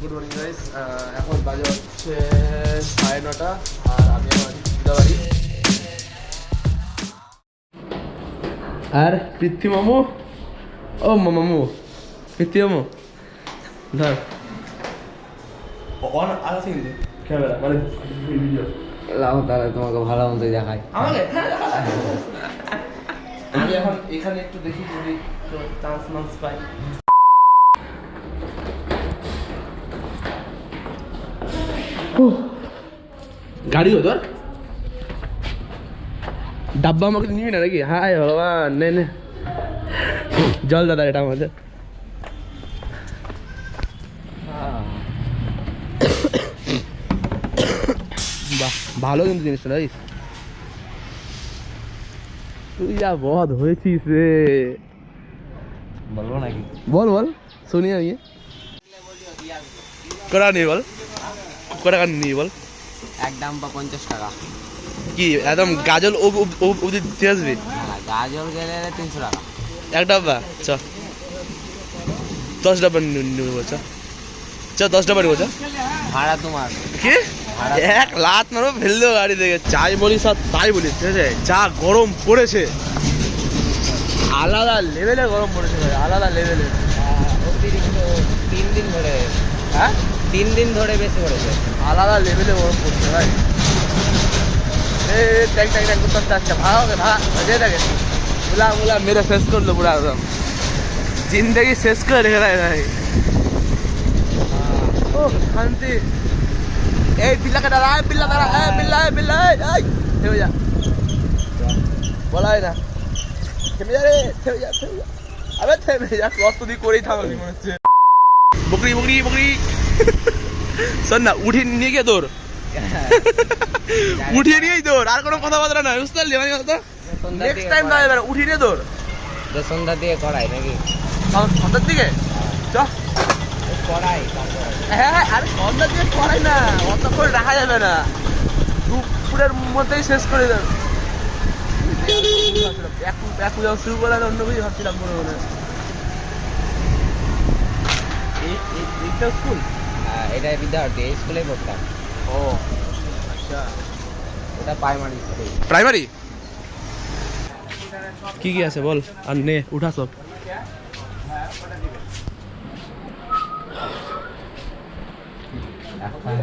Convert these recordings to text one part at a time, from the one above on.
Good morning guys এখন বাজে হচ্ছে সাড়ে নটা আর আমি আমার দিদাবাড়ি আর পৃথ্বী মামু? ও মামু। পৃথ্বী মামু। ধর। অন আছে কিন্তু ক্যামেরা মানে ভিডিও লাও তাহলে তোমাকে ভালো মতো দেখাই। আমাকে? আমি এখন এখানে একটু দেখি যদি চান্স মান্স পাই। গাড়ি ও তোর ডাব্বা আমাকে নিবি না নাকি? হাই ভগবান নে নে। জল দাদা এটা আমাদের। বাহ ভালো কিন্তু জিনিসটা রাইস তুই যা বদ হয়েছিস রে। বলব নাকি? বল বল। শুনি আমি। কটা নেই বল? টাকা নিই বল। এক দাম বা পঞ্চাশ টাকা। কি একদম গাজল অব- অব- অব- অবধি দিয়ে আসবি? হ্যাঁ গাজর গেলে তিনশো টাকা। এক ডাব্বা চ। দশ ডাব্বা নিবো চ। চ দশ ডাব্বা নিবো চ। ভাড়া তোমার। কি? এক লাত মারো ফেল গাড়ি থেকে। যাই বলিস আর তাই বলিস ঠিক আছে? যা গরম পড়েছে। আলাদা লেভেলে গরম পড়েছে আলাদা লেভেলে অতিরিক্ত তিন দিন ধরে। হ্যাঁ? তিন দিন ধরে বেশি করেছে আলাদা লেভেলে গরম পড়ছে ভাই। এ ট্যাং ট্যাং ট্যাং করতে আসছে। ভাগো কে ভাগ বাজে থাকে মুলা মুলা মেরে শেষ করল পুরা একদম। জিন্দগি শেষ করে রেখে দেয় ভাই। ও শান্তি। এই বিল্লাকে দাঁড়া এই বিল্লা দাঁড়া এই বিল্লা এই থেমে যা। বলা হয় না। থেমে যা রে থেমে যা থেমে যা। আবে থেমে যা কষ্ট দিয়ে করেই থাকবি মনে হচ্ছে। বকরি বকরি বকরি। শোন না উঠে নিয়ে গিয়ে তোর উঠিয়ে নিয়েই তোর আর কোনো কথাবার্তা নয় বুঝতে পারলি মানে কথা? নেক্সট টাইম করাই। দাঁড়াবে উঠিয়ে নিয়ে তোর সন্ধ্যার দিকে করাই নাকি? সন- সন্ধ্যার দিকে? চ করাই হ্যাঁ হ্যাঁ আরে সন্ধ্যার দিকে করাই না অতক্ষণ রাখা যাবে না। দুপুরের মধ্যেই শেষ করে দেবে। এক পূজা শুরু করে আর অন্য কিছু ভাবছিলাম মনে মনে। এই- এই- এইটা স্কুল? হ্যাঁ এটা বিদ্যার্থী এই স্কুলেই পড়তাম। ও আচ্ছা। এটা প্রাইমারি স্কুল প্রাইমারি কি কি আছে বল? আর নে উঠা সব।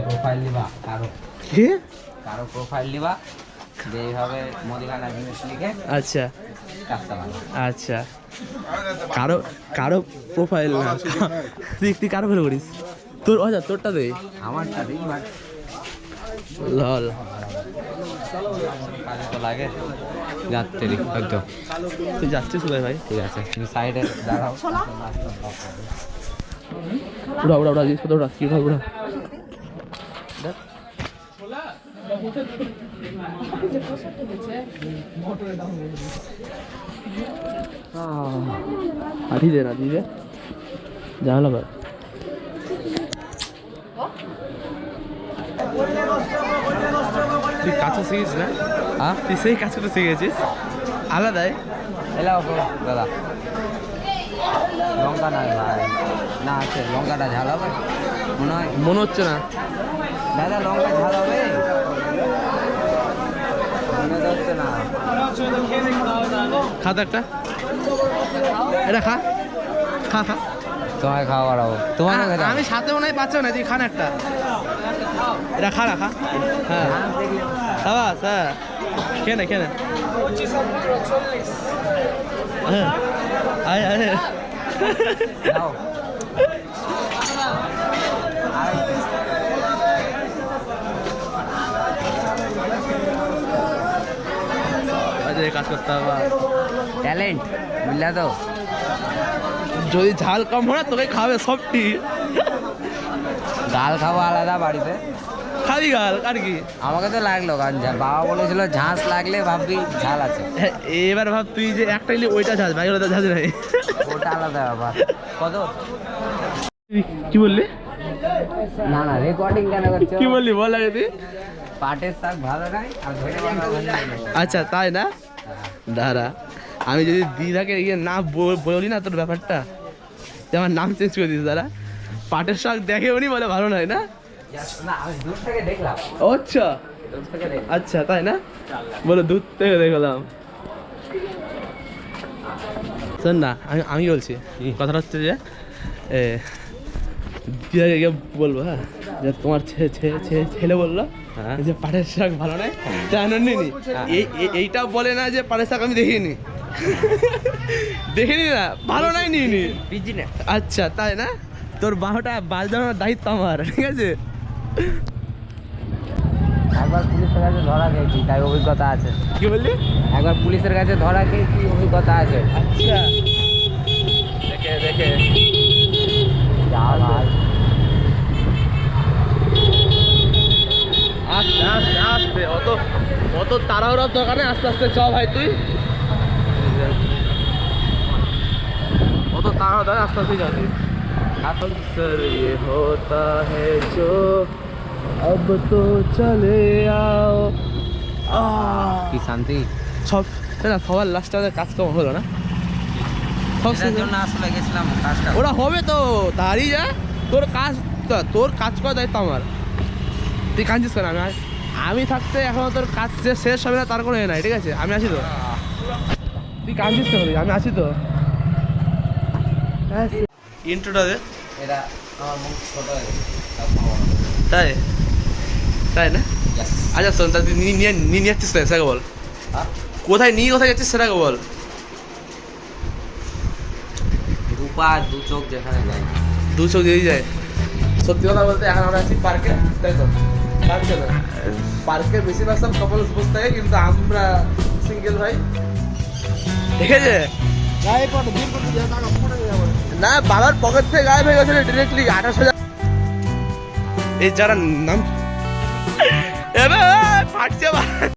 প্রোফাইল দিবা কারও। কি? কারও প্রোফাইল দিবা যে এইভাবে মুদিখানা জিনিস লিখে আচ্ছা। আচ্ছা। কারও কারও প্রোফাইল না। তুই তুই কারও ফেলে করিস? তোর আচ্ছা তোরটা দে। আমারটা দিই লল। কাজে তো লাগে যাচ্ছে রে তুই যাচ্ছিস কোথায় ভাই? ঠিক আছে। তুমি সাইডে দাঁড়াও। উড়া উড়া উড়া জিনিস কথা উড়া কি উড়া উড়া। আঠি দে না জানালা কর তুই কাছে শিখিস না? হ্যাঁ? তুই সেই কাছে শিখেছিস? আলাদাই। এলাও দাদা। লঙ্কা নাই ভাই। না আছে লঙ্কাটা ঝাল হবে। মনে হয় মনে হচ্ছে না। দাদা লঙ্কা ঝাল হবে? না। খা তো একটা। এটা খা। খা খা। তোমায় খাওয়া বাড়াবো তোমার আমি সাথে মনে হয় পাচ্ছ না তুই খান একটা। এটা খা না খা। হ্যাঁ। সাবাস হ্যাঁ। খেয়ে নে খেয়ে নে। হ্যাঁ। আয় আয়। কাজ করতে হবে ট্যালেন্ট বুঝলা তো? যদি ঝাল কম হয় তোকে খাবে সবটি। গাল খাব আলাদা বাড়িতে। খাবি গাল আর কি? আমাকে তো লাগল কারণ যা- বাবা বলেছিল ঝাঁস লাগলে ভাববি ঝাল আছে। হ্যাঁ, এবার ভাব তুই যে একটা নিলি ওইটা ঝাঁজ ভাই ওটা ঝাঁজ নাই। ওটা আলাদা ব্যাপার। কত? কি বললি? না না রেকর্ডিং কেন করছ? কি বললি? বল আগে তুই। পাটের শাক ভালো নাই আর। আচ্ছা তাই না? দাঁড়া আমি যদি দিদাকে ইয়ে না বলি না তোর ব্যাপারটা আমার নাম চেঞ্জ করে দিস দাঁড়া পাটের শাক দেখে উনি বলে ভালো নয় না? আচ্ছা। আচ্ছা তাই না? বলো দূর থেকে দেখলাম। শোন না আমি আমি বলছি কথাটা হচ্ছে যে এ, দিদাকে বলব হ্যাঁ? যে তোমার ছে- ছে- ছে- ছেলে বলল হ্যাঁ। যে পাটের শাক ভালো নয়। জানো নি এই এই- এইটা বলে না যে পাটের শাক আমি দেখিনি। দেখিনি না? ভালো নাই পিজি না? আচ্ছা তাই না? তোর বারোটা বাজানোর দায়িত্ব আমার ঠিক আছে? একবার পুলিশের কাছে ধরা খেয়েছি তাই অভিজ্ঞতা আছে। কি বললি? একবার পুলিশের কাছে ধরা খেয়েছি অভিজ্ঞতা আছে। আচ্ছা। দেখে দেখে। আস্তে আস্তে আস্তে। অত অত তাড়াহুড়ার দোকানে আস্তে আস্তে চ ভাই তুই। অত তাড়াহুড়া দোকানে আস্তে আস্তে যা তুই अक्सर ये होता है जो अब तो चले आओ আহ কি শান্তি সব না সবার লাস্টে আমাদের কাজ কম হলো না সব এটার শেষে- জন্য আসলে গেছিলাম কাজটা ওরা হবে তো দাঁড়িয়ে যা তোর কাজ তোর কাজ করার দায়িত্ব আমার তুই কাঁদছিস কেন আমি আর- আমি থাকতে এখনো তোর কাজ যে শেষ হবে না তার কোনো এ নাই ঠিক আছে আমি আছি তো তুই কাঁদছিস কেন তুই? আমি আছি তো ইন্ট্রোটা দে। এটা আমার মুখ ছোট হয়ে। তাই? তাই না? আচ্ছা শোন তা তুই নিয়ে নিয়ে যাচ্ছিস তাই সেটাকে বল। হ্যাঁ? কোথায় নিয়ে কোথায় যাচ্ছিস সেটাকে বল। রূপা দু চোখ যেখানে যায়। দু চোখ দিয়ে যায়। সত্যি কথা বলতে এখন আমরা আছি পার্কে তাই তো? পার্কে না? পার্কে বেশিরভাগ সব কপলস বসে থাকে কিন্তু আমরা সিঙ্গেল ভাই। দেখেছে? না, বাবার পকেট থেকে গায়েব হয়ে গেছিল ডিরেক্টলি আঠাশ হাজার। এই যারা নাম এবার ফাটছে